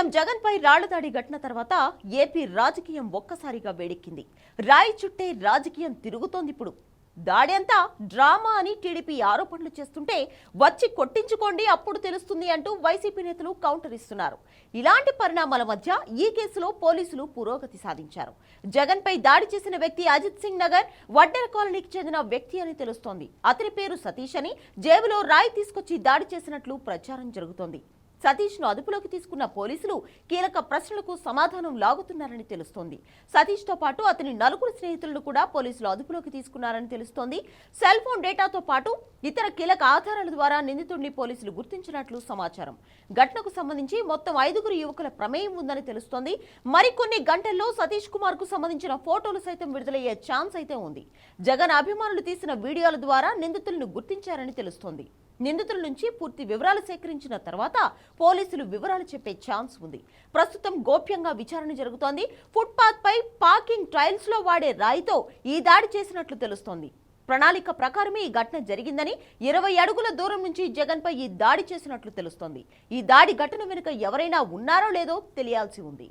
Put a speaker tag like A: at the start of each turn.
A: CM Jagan పై రాళ్ళదాడి ఘటన తర్వాత AP రాజకీయం ఒక్కసారిగా వేడెక్కింది. రాయి చుట్టే రాజకీయం తిరుగుతోంది ఇప్పుడు. దాడి అంతా డ్రామా అని టీడీపీ ఆరోపణలు చేస్తుంటే వచ్చి కొట్టించుకోండి అప్పుడు తెలుస్తుంది అంటూ వైసీపీ నేతలు కౌంటర్ ఇస్తున్నారు. ఇలాంటి పరిణామాల మధ్య ఈ కేసులో పోలీసులు పురోగతి సాధించారు. జగన్ పై దాడి చేసిన వ్యక్తి అజిత్ సింగ్ నగర్ వడ్డెర కాలనీకి చెందిన వ్యక్తి అని తెలుస్తోంది. అతని పేరు సతీష్ అని జేబులో రాయి తీసుకొచ్చి దాడి చేసినట్లు ప్రచారం జరుగుతోంది. సతీష్ను అదుపులోకి తీసుకున్న పోలీసులు కీలక ప్రశ్నలకు సమాధానం లాగుతున్నారని తెలుస్తోంది. సతీష్తో పాటు అతని నలుగురు స్నేహితులను కూడా పోలీసులు అదుపులోకి తీసుకున్నారని తెలుస్తోంది. సెల్ ఫోన్ డేటాతో పాటు ఇతర కీలక ఆధారాల ద్వారా నిందితుడిని పోలీసులు గుర్తించినట్లు సమాచారం. ఘటనకు సంబంధించి మొత్తం ఐదుగురు యువకుల ప్రమేయం ఉందని తెలుస్తోంది. మరికొన్ని గంటల్లో సతీష్ కుమార్కు సంబంధించిన ఫోటోలు సైతం విడుదలయ్యే ఛాన్స్ అయితే ఉంది. జగన్ అభిమానులు తీసిన వీడియోల ద్వారా నిందితులను గుర్తించారని తెలుస్తోంది. నిందితుల నుంచి పూర్తి వివరాలు సేకరించిన తర్వాత పోలీసులు వివరాలు చెప్పే ఛాన్స్ ఉంది. ప్రస్తుతం గోప్యంగా విచారణ జరుగుతోంది. ఫుట్పాత్ పై పార్కింగ్ ట్రయల్స్లో వాడే రాయితో ఈ దాడి చేసినట్లు తెలుస్తోంది. ప్రణాళిక ప్రకారమే ఈ ఘటన జరిగిందని ఇరవై అడుగుల దూరం నుంచి జగన్ పై ఈ దాడి చేసినట్లు తెలుస్తోంది. ఈ దాడి ఘటన వెనుక ఎవరైనా ఉన్నారో లేదో తెలియాల్సి ఉంది.